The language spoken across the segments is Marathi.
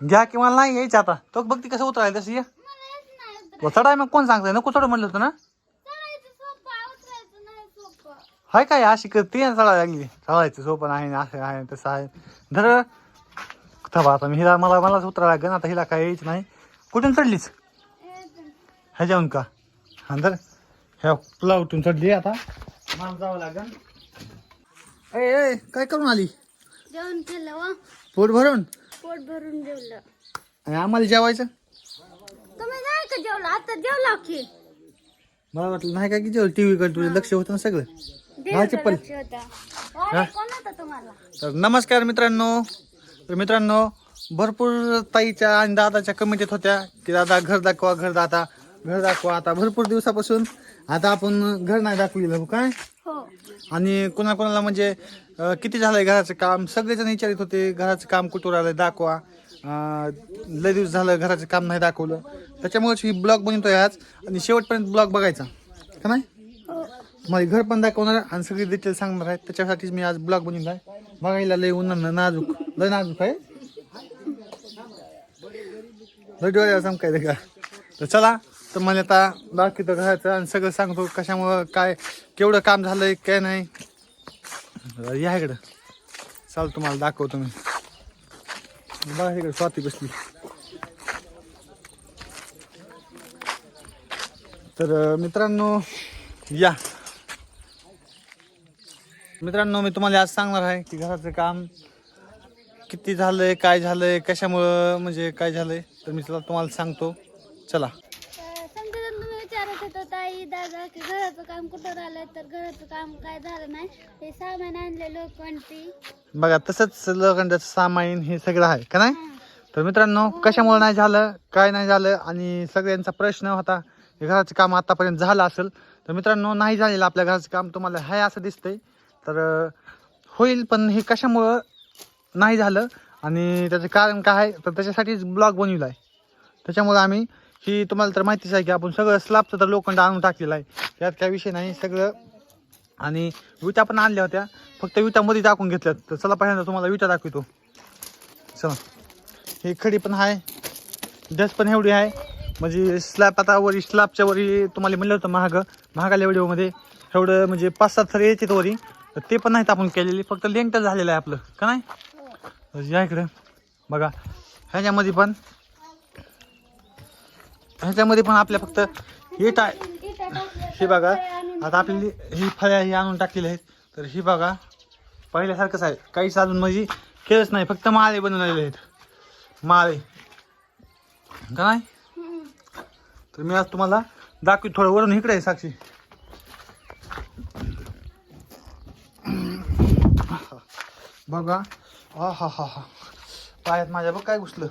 घ्या की मला नाही यायचं आता. तो बघ ती कसं उतरायला तशी ये. चढाय मग कोण सांगतंय? नको चढ म्हणलं होतं ना. हाय काय अशी करते? चढायला लागली. चढायचं सोपं आहे असं आहे तसं आहे. धर. थांबा आता मी हिला मला मलाच उतरायला लागेल आता हिला काय यायचं नाही. कुठून चढलीच. ह्याच्याहून का? हा धर. ह्या पुलावटून चढली आता. मला जावं लागेल. ए ए काय करून आली? जेवण केलं व. पोट भरून? पोट भरून जेवलं. आणि आम्हाला जेवायचं? तुम्ही नाही का जेवलं? आता जेवला की. मला वाटलं नाही का की जेवलं? टी व्हीकडे तुझं लक्ष होतं ना सगळं. चप्पल लक्ष होतं. अरे, कोण होता तुम्हाला? तर नमस्कार मित्रांनो. तर मित्रांनो भरपूर ताईच्या आणि दादाच्या कमेंट येत होत्या की दादा घर दाखवा घर दादा घर दाखवा आता. भरपूर दिवसापासून आता आपण घर नाही दाखवलेलं काय? हो. आणि कोणा कोणाला म्हणजे अं, किती झालंय घराचं काम? सगळेजण विचारित होते घराचं काम कुठं राहिलंय दाखवा. अं, लय दिवस झालं घराचं काम नाही दाखवलं. त्याच्यामुळेच ही ब्लॉग बनवतोय आज आणि शेवटपर्यंत ब्लॉग बघायचा. का नाही? हो. मला घर पण दाखवणार आणि सगळी डिटेल सांगणार आहे. त्याच्यासाठीच मी आज ब्लॉग बनवला आहे. बघायला लय उन्हानं नाजूक. लय नाजूक आहे. लय डोळ्याला सांगायचं का? तर चला तर मला आता बाकीचं घराचं आणि सगळं सांगतो कशामुळं काय केवढं काम झालंय काय नाही. या इकडं. चाल तुम्हाला दाखवतो मी. बघा इकडे स्वाती बसली. तर मित्रांनो या. मित्रांनो मी तुम्हाला आज सांगणार आहे की घराचं काम किती झालंय काय झालंय कशामुळं म्हणजे काय झालंय तर मी तुला तुम्हाला सांगतो. चला तर समजा तुम्ही विचारत होता ताई दादा की घराचं काम कुठं राहिलंय तर घराचं काम काय झालं नाही. हे सामान आणले लोकांची बघा तसंच लोखंडाचं सामाईन हे सगळं आहे का नाही? तर मित्रांनो कशामुळे नाही झालं काय नाही झालं आणि सगळ्यांचा प्रश्न होता की घराचं काम आतापर्यंत झालं असेल तर मित्रांनो नाही झालेलं आपल्या घराचं काम तुम्हाला हाय असं दिसतंय. तर होईल पण हे कशामुळं नाही झालं आणि त्याचं कारण काय आहे? तर त्याच्यासाठीच ब्लॉग बनवला आहे त्याच्यामुळं आम्ही ही तुम्हाला तर माहितीच आहे की आपण सगळं स्लॅबचं तर लोखंड आणून टाकलेलं आहे. त्यात काय विषय नाही सगळं आणि विटा पण आणल्या होत्या. फक्त विटामध्ये टाकून घेतल्यात. तर चला पहिल्यांदा तुम्हाला विटा दाखवतो. चला. ही खडी पण आहे. डस पण एवढी आहे. म्हणजे स्लॅब आता वरी स्लॅबच्या वरी तुम्हाला म्हणलं होतं महाग. महागाल्या व्हिडिओमध्ये एवढं म्हणजे पाच सात थर येते वरी. तर ते पण नाहीत आपण केलेली. फक्त लेंटर झालेलं आहे आपलं. का नाही? या इकडं. बघा. ह्याच्यामध्ये पण ह्याच्यामध्ये पण आपल्या फक्त हे आहे हे बघा आता आपली ही फळ्या ही आणून टाकलेली आहेत. तर ही बघा पहिल्यासारखंच आहे. काहीच अजून म्हणजे केलंच नाही फक्त माळे बनवलेले आहेत. माळे. का नाही? तर मी आज तुम्हाला दाखवी थोडं वरून इकडे आहे साक्षी. बघा. हा हा हा हा पायात माझ्या बघ काय घुसलं.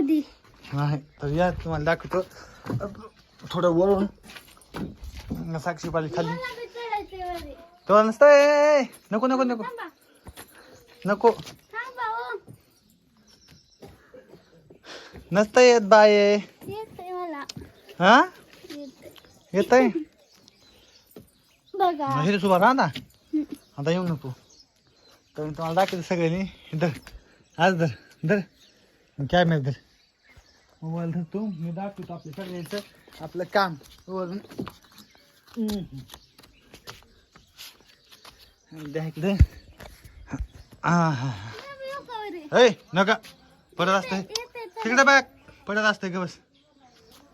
घुसलं का मधी नाही तर या तुम्हाला दाखवतो. थोडं वरून. साक्षी पाली खाली. तेव्हा नसतं? ए, ए, ए, नको नको नको. नको. नसतं येत बाय हा? येत आहे उभा राहा ना? आता येऊ नको. तर मी तुम्हाला दाखवतो सगळ्यांनी. धर. आज धर धर. कॅमेरा धर. मोबाईल धरतो मी दाखवतो आपल्या सगळ्यांचं. आपलं काम. वरून. द्या इकडे. हा हा? ए नका. पडत असतंय. चल. तिकडे बॅग पडत असतंय का बस.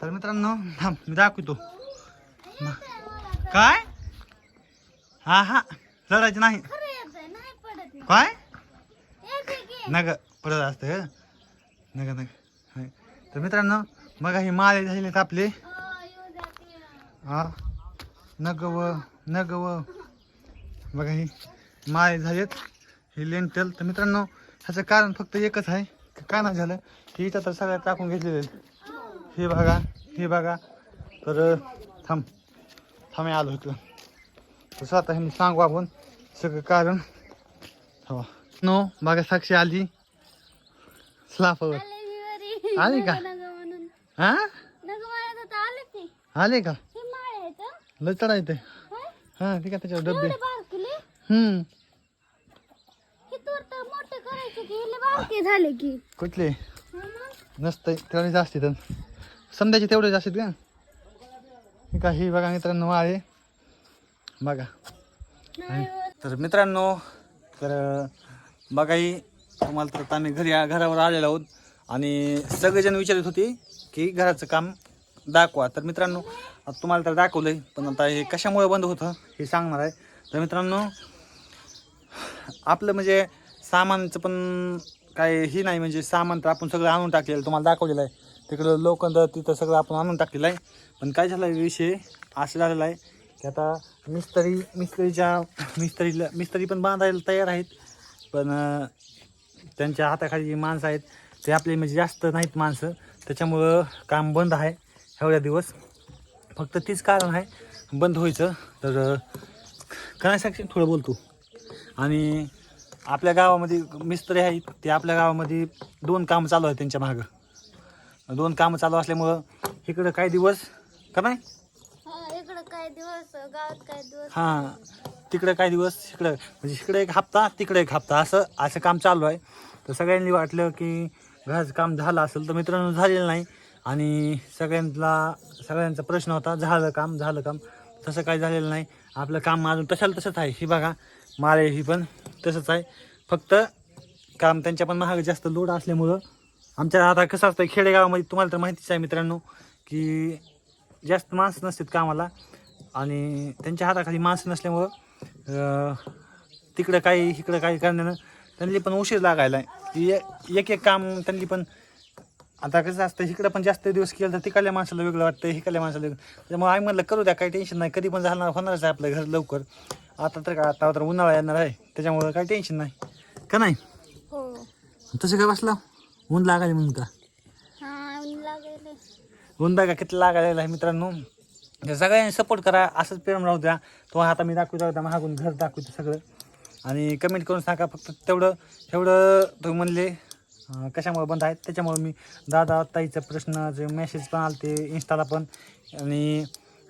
तर मित्रांनो थांब मी दाखवतो. काय? हा हा. लढायचं नाही. खरं येतंय नाही पडत. आहे. काय नग पडत असतं नग नग. तर मित्रांनो मग हे माळे झालेत आपले. अं, येऊ हा नग व. बघा ही माळे झालेत. हे लेंटल तर मित्रांनो ह्याचं कारण फक्त एकच आहे. का काय नाही झालं? की इथं तर सगळ्यात टाकून घेतलेले हे बघा हे बघा. तर थांब. थांब आलो होतो. तसं आता हे मी सांगू आपण. सगळं कारण. हो नो बघा साक्षी आली. स्लाफवर आले का? हा? आले की का? हे हं? लय चढायचं? हा ठीक आहे त्याच्यावर बारकुले हम्म. की की. कुठले? नसतंय तेवढे जास्त तर समजायचे तेवढे जास्त का? हे का ही बघा मित्रांनो आहे. बघा. तर मित्रांनो तर बघा ही तुम्हाला तर आम्ही घरी घरावर आलेलो आहोत. आणि सगळेजण विचारत होते की घराचं काम दाखवा. तर मित्रांनो तुम्हाला तर दाखवलं आहे पण आता हे कशामुळे बंद होतं हे सांगणार आहे. तर मित्रांनो आपलं म्हणजे सामानचं पण काय ही नाही म्हणजे सामान तर आपण सगळं आणून टाकलेलं तुम्हाला दाखवलेलं आहे. तिकडं लोखंड तिथं सगळं आपण आणून टाकलेलं आहे. पण काय झालं आहे विषय असं झालेला आहे की आता मिस्त्री मिस्त्रीच्या मिस्त्रीला मिस्त्री पण बांधायला तयार आहेत. पण त्यांच्या हाताखाली जी माणसं आहेत ते आपले म्हणजे जास्त नाहीत माणसं. त्याच्यामुळं काम बंद आहे. एवढ्या दिवस. फक्त तीच कारण आहे. बंद व्हायचं. तर सांगशील थोडं बोलतो. आणि आपल्या गावामध्ये मिस्त्री आहेत. ते आपल्या गावामध्ये दोन कामं चालू आहेत त्यांच्या मागं. दोन कामं चालू असल्यामुळं इकडं काही दिवस का नाही? हा, हां तिकडं काही दिवस इकडं. म्हणजे इकडे एक हप्ता तिकडे एक हप्ता. असं असं काम चालू आहे. तर सगळ्यांनी वाटलं की घराचं काम झालं असेल तर मित्रांनो झालेलं नाही. आणि सगळ्यांना सगळ्यांचा प्रश्न होता झालं काम झालं काम. तसं काही झालेलं नाही. आपलं काम अजून तशाला तसंच आहे. ही बघा मारे ही पण तसंच आहे. फक्त काम त्यांच्या पण महाग जास्त लोड असल्यामुळं आमच्या आता कसं असतं खेडेगावामध्ये तुम्हाला तर माहितीच आहे मित्रांनो की जास्त माणसं नसतात कामाला. आणि त्यांच्या हाताखाली माणसं नसल्यामुळं तिकडं काही इकडं काही करण्यानं त्यांनी पण उशीर लागायला आहे. ए- एक एक काम त्यांनी पण आता कसं असतं इकडं पण जास्त दिवस केलं तर तिकडल्या माणसाला वेगळं वाटतं इकडल्या माणसाला वेगळं त्यामुळे आम्ही म्हणलं करू द्या काही टेन्शन नाही. कधी पण झालं होणारच आहे आपलं घर लवकर. आता तर का आता तर उन्हाळा येणार आहे. त्याच्यामुळं काही टेन्शन नाही. का नाही? हो. तसं काय बसला? ऊन लागायला म्हणून का? हा ऊन लागले बघा किती लागायला आहे मित्रांनो. तर सगळ्यांनी सपोर्ट करा असंच प्रेम राहू द्या. तो आता मी दाखवतो होता मागून घर दाखवतो सगळं. आणि कमेंट करून सांगा फक्त तेवढं तेवढं तुम्ही म्हणले कशामुळे बंद आहेत? त्याच्यामुळे मी दादा ताईचा प्रश्न जे मेसेज पण आलते इन्स्टाला पण आणि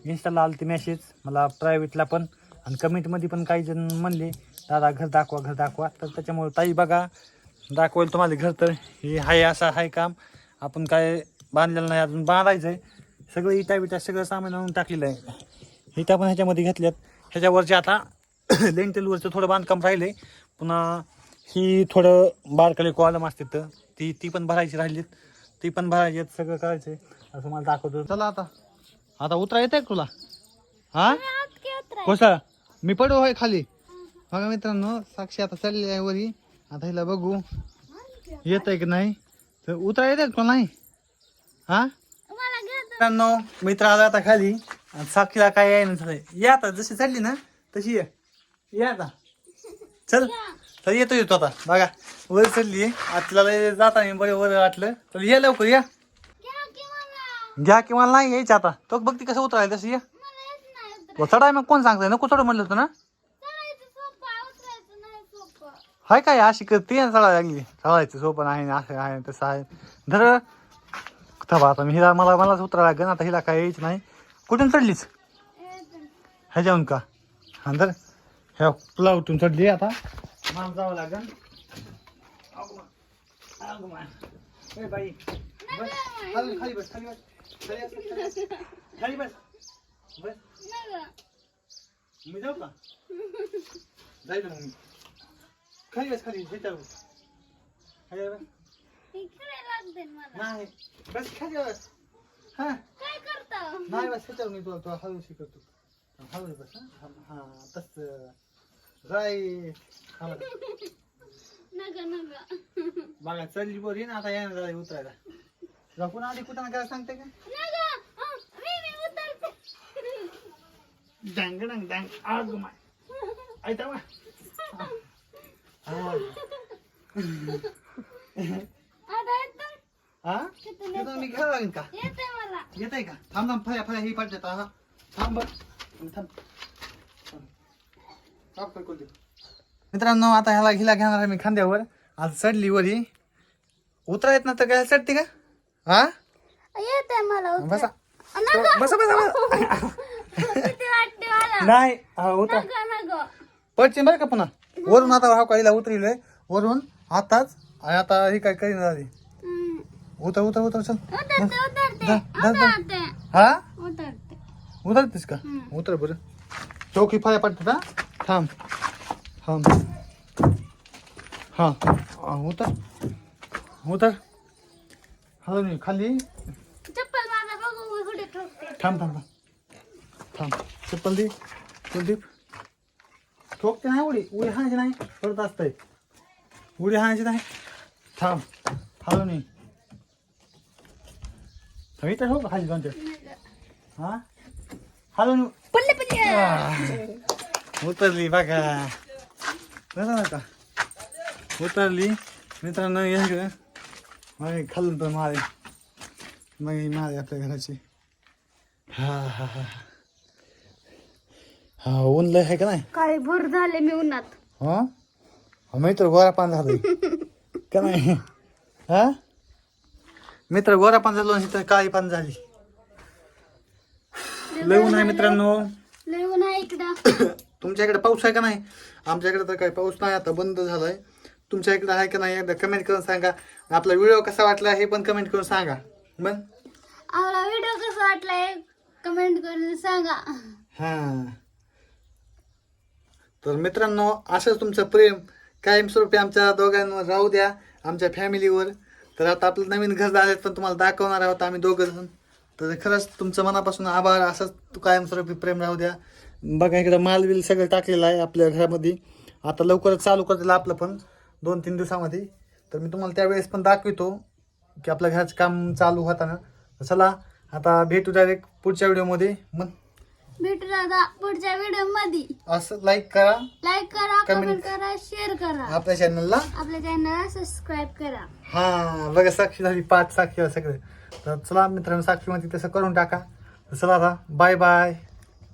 इन्स्टाला आलते मेसेज मला प्रायव्हेटला पण आणि कमेंटमध्ये पण काही जण म्हणले दादा घर दाखवा घर दाखवा. तर त्याच्यामुळे ताई बघा दाखवेल तुम्हाला घर तर हे आहे असं आहे काम. आपण काय बांधलेलं नाही अजून बांधायचं आहे सगळं इटा विटा सगळं सामान आणून टाकलेलं आहे. इटा पण ह्याच्यामध्ये घेतल्यात. ह्याच्यावरचे आता लेंटेलवरचं थोडं बांधकाम राहिलं पुन्हा ही थोडं बारकाले कॉलम असते तर ती ती पण भरायची राहिलीत. ती पण भरायची. सगळं करायचं आहे असं मला दाखवतो. चला आता. आता उतरा येत आहे तुला? हा? कोसा? मी पडू होय खाली. बघा मित्रांनो साक्षी आता चढली आहे वरी. आता हिला बघू. येत आहे की नाही? तर उतरा येत आहे का नाही? हा? मित्रांनो मित्र आला आता खाली. साक्षीला काय यायला झालंय. या आता जशी चढली ना तशी ये. या आता. चल. तर येतो येतो आता. बघा वर चढली. आता तिला लय जाता मी बरे वर वाटलं तर ये लवकर या. घ्या किंवा नाही यायचं आता. तो बघ ती कसं उतरायला तशी ये. नाही चढाय मग कोण सांगतंय? नको चढ म्हणलं होतं ना? नाही हाय काय अशी करते चढायला लागली. चढायचं सोपं आहे ना असं आहे तसं आहे. धर. थांबा आता मी हिला मला मलाच उतरायला लागेल आता हिला काय यायचं नाही. कुठून चढलीच नाही. ह्याच्याहून का? हा तर ह्या पुलावतून चढली आता. मला जावं लागेल. बाई. बस. खाली बस खाली बस. खाली बस, खाली बस. बस. मी जाऊ का? जाईल मग मी. खाली बस खाली ह्याच्यावर बस. खाली बस. हे खेळायला नाही. बस खाली बस. हा. नाही बस ह्याच्यावर मी तुला तुला हळू शिकवतो हळू बस हा. तस. हा बघा. बोरी ना आता यायला झाली उतरायला. पुन्हा आधी कुठं करायला सांगते का? नग मी मी उतरते. डांग डांग डांग. आग माय. आता येतं. हा? तिथं मी घ्यावं लागेल का? येते मला. येत आहे का? थांब थांब फळ्या फळ्या ही पडतात हा थांब थांब. मित्रांनो आता ह्याला हिला घेणार आहे मी खांद्यावर. आज चढली वर. ही उतरा येत ना तर काय चढते का? हा? येते मला बसा. बसा बसा बसा. किती वाटते मला? नाही हा उतरा. पडचे बरं का पुन्हा? वरून आता हा काहीला उतरलोय वरून आताच आणि आता ही काय करीन झाली हम्म. उतर उतर उतर चल. उतरते उतरते. दा- दा- दा. उतरते. हा? उतरते. उतरतेस का. उतर बरं. चौकी फाया पडतात हा? थांब थांब हा हा, उतर उतर हॅलो नाही खाली चप्पल माझा बघू कुठे ठोकते थांब थांब थांब थांब चप्पल दे कुलदीप ठोकते नाही उडी उडी हाणायची नाही परत असतंय उडी हाणायची नाही थांब हॅलो नाही थांब इथं ठोक खाली दोन हा हॅलो नाही पल्ले पल्ले उतरली बघा. बघा का? उतरली मित्रांनो या मग खालून पण मारे मग ही मारे आपल्या घराची. हा हा हा. हा ऊन लय आहे का नाही? काय भर झाले मी उन्हात. हा? मित्र गोरा पान झालं का नाही? हा? मित्र गोरा पान झालो तर काळी पान झाली. लय ऊन आहे मित्रांनो. लय ऊन आहे इकडं. तुमच्या इकडे पाऊस आहे का नाही? आमच्या इकडे तर काही पाऊस नाही आता बंद झालाय. तुमच्या इकडे आहे का नाही एकदा कमेंट करून सांगा. आपला व्हिडिओ कसा वाटला हे पण कमेंट करून सांगा. मग? आम्हाला व्हिडिओ कसा वाटलाय कमेंट करून सांगा. हा. तर मित्रांनो असंच तुमचं प्रेम कायमस्वरूपी आमच्या दोघांवर राहू द्या आमच्या फॅमिलीवर तर आता आपलं नवीन घर झालं पण तुम्हाला दाखवणार आहोत आम्ही दोघं जण. तर खरंच तुमचं मनापासून आभार असंच तू कायमस्वरूपी प्रेम राहू द्या. बघा इकडं माल बिल सगळं टाकलेलं आहे आपल्या घरामध्ये. आता लवकरच चालू करतील आपलं पण दोन तीन दिवसामध्ये. तर मी तुम्हाला त्यावेळेस पण दाखवितो की आपल्या घराचं काम चालू होताना. चला आता भेटू डायरेक्ट पुढच्या व्हिडिओमध्ये. मग भेटू दादा पुढच्या व्हिडिओमध्ये असं लाईक करा लाईक करा. कमेंट करा शेअर करा. आपल्या चॅनलला आपल्या चॅनलला सबस्क्राईब करा. हा बघा साक्षी झाली पाच साक्षी सगळे. तर चला मित्रांनो साक्षी म्हणते तसं करून टाका. तर चला आता bye bye